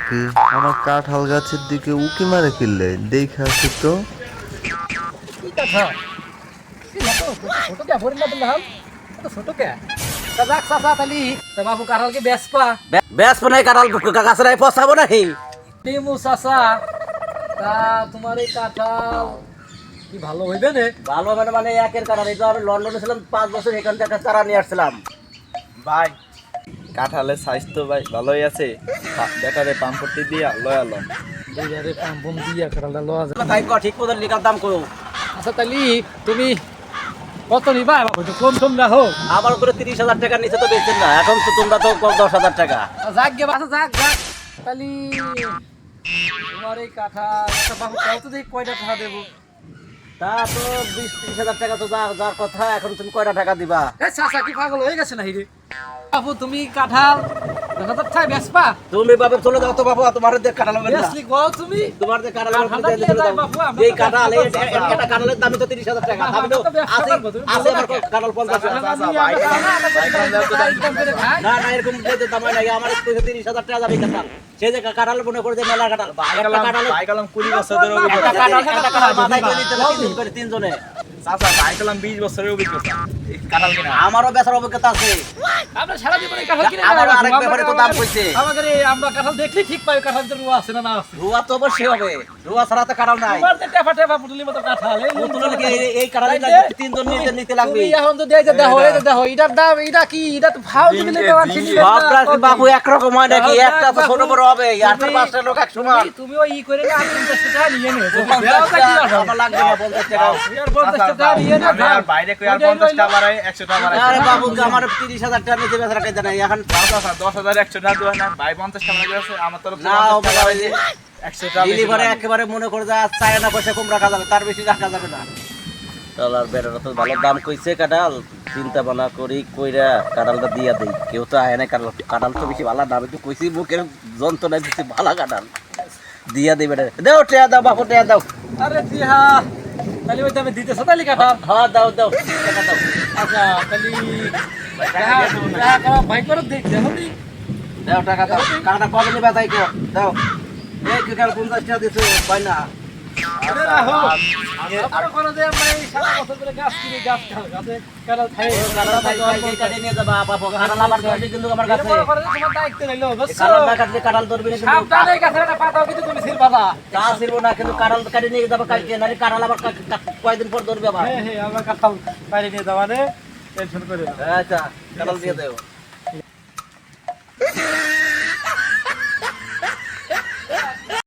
কি আমার কাঁঠাল গাছের দিকে উকি মারে কিনলে দেখে আসি তো। বাবু কাঁঠালকে বেসপা ব্যাস নাই কাঁঠাল গাছরাই পচাবো নাহি টিমু চাচা তা তোমার এই কাঁঠাল কি ভালো হইবে নে? ভালো মানে মানে একের কারণ এই তো আমি লন্ডনে ছিলাম পাঁচ বছর এখান থেকে চারা নিয়ে আসছিলাম। ভাই কাঁঠালের সাইজ তো ভাই ভালোই আছে। বেটারে পাম্পটি দিয়া লয়া লো দুইবারে পাম বম দিয়া কাঁঠালটা লওয়া যায় তাই ক ঠিক মতো লিখার দাম করো আচ্ছা তালি তুমি কত নিবা? বাবু একটু কম টম রাখো। আমার উপরে তিরিশ হাজার টাকার নিচে তো বেচছেন না। এখন তো তোমরা তো কম দশ হাজার টাকা। যাক গে বাসা যাক যাক। তালি তোমার এই কাঁঠাল আচ্ছা বাবু কত দেখি কয়টা টাকা দেবো। বিশ টাকা কথা, এখন তুমি কয়টা টাকা দিবা? চাচা কি পাগল হয়ে গেছে না হিরে বাবু তুমি কাঁঠাল তুমি বাবা চলে যাও তো বাবু তোমার না। তুমি। তোমার যে এই। একটা দাম তো তিরিশ হাজার টাকা আমি তো আছে আছে আমার না। না এরকম দাম আমার যাবে যে মনে করে যে মেলা একটা বছরের একটা একটা মাথায় করে তিনজনে চাচা অভিজ্ঞতা। কিনা আমারও বেচার অভিজ্ঞতা আছে। আমরা সারা জীবনে কাঁঠাল কিনে আমারও আরেক ব্যাপারে এত দাম কইছে? আমাদের এই আমরা কাঁঠাল দেখলে ঠিক পাই কাঁঠাল রুয়া আছে না না আছে। রুয়া তো অবশ্যই হবে। রুয়া ছাড়া তো কাঁঠাল নাই। তোমার তো টেপা টেপা পুটলি মতো কাঁঠাল এই পুটলি কি এই কাঁঠাল। তিন জন নিতে নিতে লাগবে। তুমি এখন তো দেই যে দেখো এই দেখো এটার দাম এটা কি? এটা তো ভাও তুমি নিতে পারছিস না বাপ রাজি বাপু এক রকম হয় নাকি? একটা তো ছোট বড় হবে আর তো পাঁচটা লোক এক সমান। তুমি ওই ই করে না আমি 50 টাকা নিয়ে নে 50 টাকা আমার লাগবে না 50 টাকা। আর 50 টাকা আচ্ছা, নিয়ে আচ্ছা, না আর বাইরে কই আর 50 টাকা আর 100 টাকা আর বাবু আমার 30000 টাকা নিতে বেচারা কে জানাই এখন 10000 10000 ভাই একেবারে মনে করে যা না পয়সা কম রাখা যাবে তার রাখা যাবে না তো দাম কাঁঠাল চিন্তা ভাবনা করি কইরা কাঁঠালটা দিয়া দেই কেউ তো আয় না কাঁঠাল কাঁঠাল তো বেশি ভালো দাম একটু কইছি বুকের যন্ত্রণা দিচ্ছি ভালো কাঁঠাল দিয়া দেবে দাও টেয়া দাও বাপু টেয়া দাও আরে জি হ্যাঁ তাহলে হ্যাঁ দাও দাও আচ্ছা তাহলে দেখ দাও টাকা দাও। কাঁটা কবে নিবা তাই কো দাও। এই কি কাল পঞ্চাশ টাকা দিছো পাই না? কয়দিন পর ধরবে আবার। হ্যাঁ হ্যাঁ আমরা কাঁঠাল বাইরে নিয়ে যাওয়া টেনশন করে আচ্ছা কাঁঠাল দিয়ে দেবো